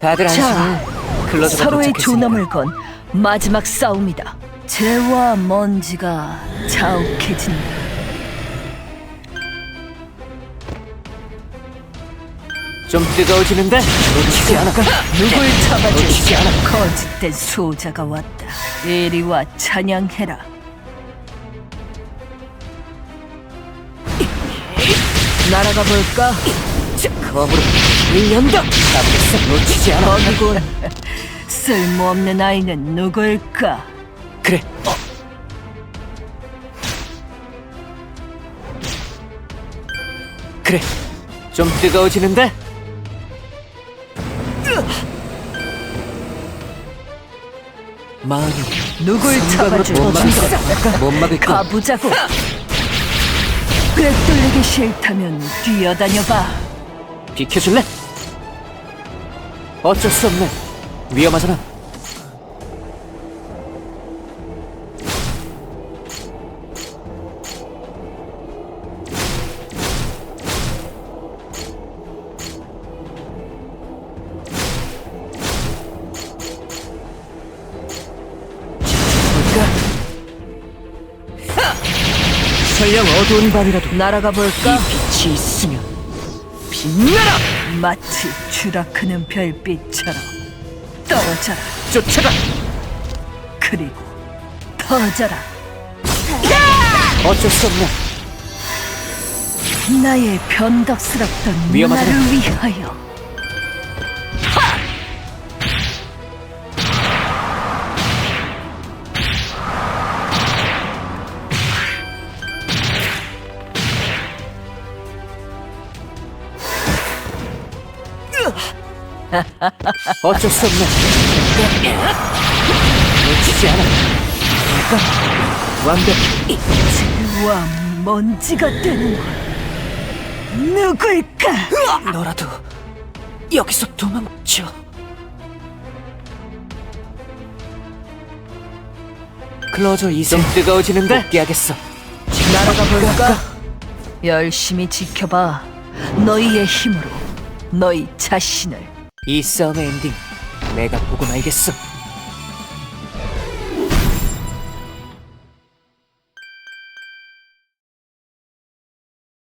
다들 자, 서로의 도착했으니까. 존엄을 건 마지막 싸움이다. 재와 먼지가 자욱해진다. 좀 뜨거워지는데 놓치지 않아. 누굴 놓치지 잡아줄지 않아. 거짓된 소자가 왔다. 이리와 찬양해라. 날아가 볼까? 자, 검으로 1년 더 잡겠어. 놓치지 않아. 거기군. 쓸모없는 아이는 누굴까? 그래. 어. 그래. 좀 뜨거워지는데 마음이 누굴 잡아줄지 못 막을까? 가보자고. 꿰뚫리기 싫다면 뛰어다녀봐. 비켜줄래? 어쩔 수 없네. 위험하잖아. 설령 어두운 밤이라도 날아가 볼까? 빛이 있으면 빛나라! 마치 추락하는 별빛처럼 떨어져라. 쫓아가! 그리고 터져라. 어쩔 수 없네. 나의 변덕스럽던 위험하잖아. 나를 위하여. 어쩔 수 없네. 놓치지 않아. 그러니까 완벽히 와 먼지가 되는 누굴까? 너라도 여기서 도망쳐. 클로저 이제 뜨거워지는데 복귀하겠어. 날아가 볼까? 열심히 지켜봐. 너희의 힘으로 너희 자신을. 이 싸움의 엔딩 내가 보고 말겠어.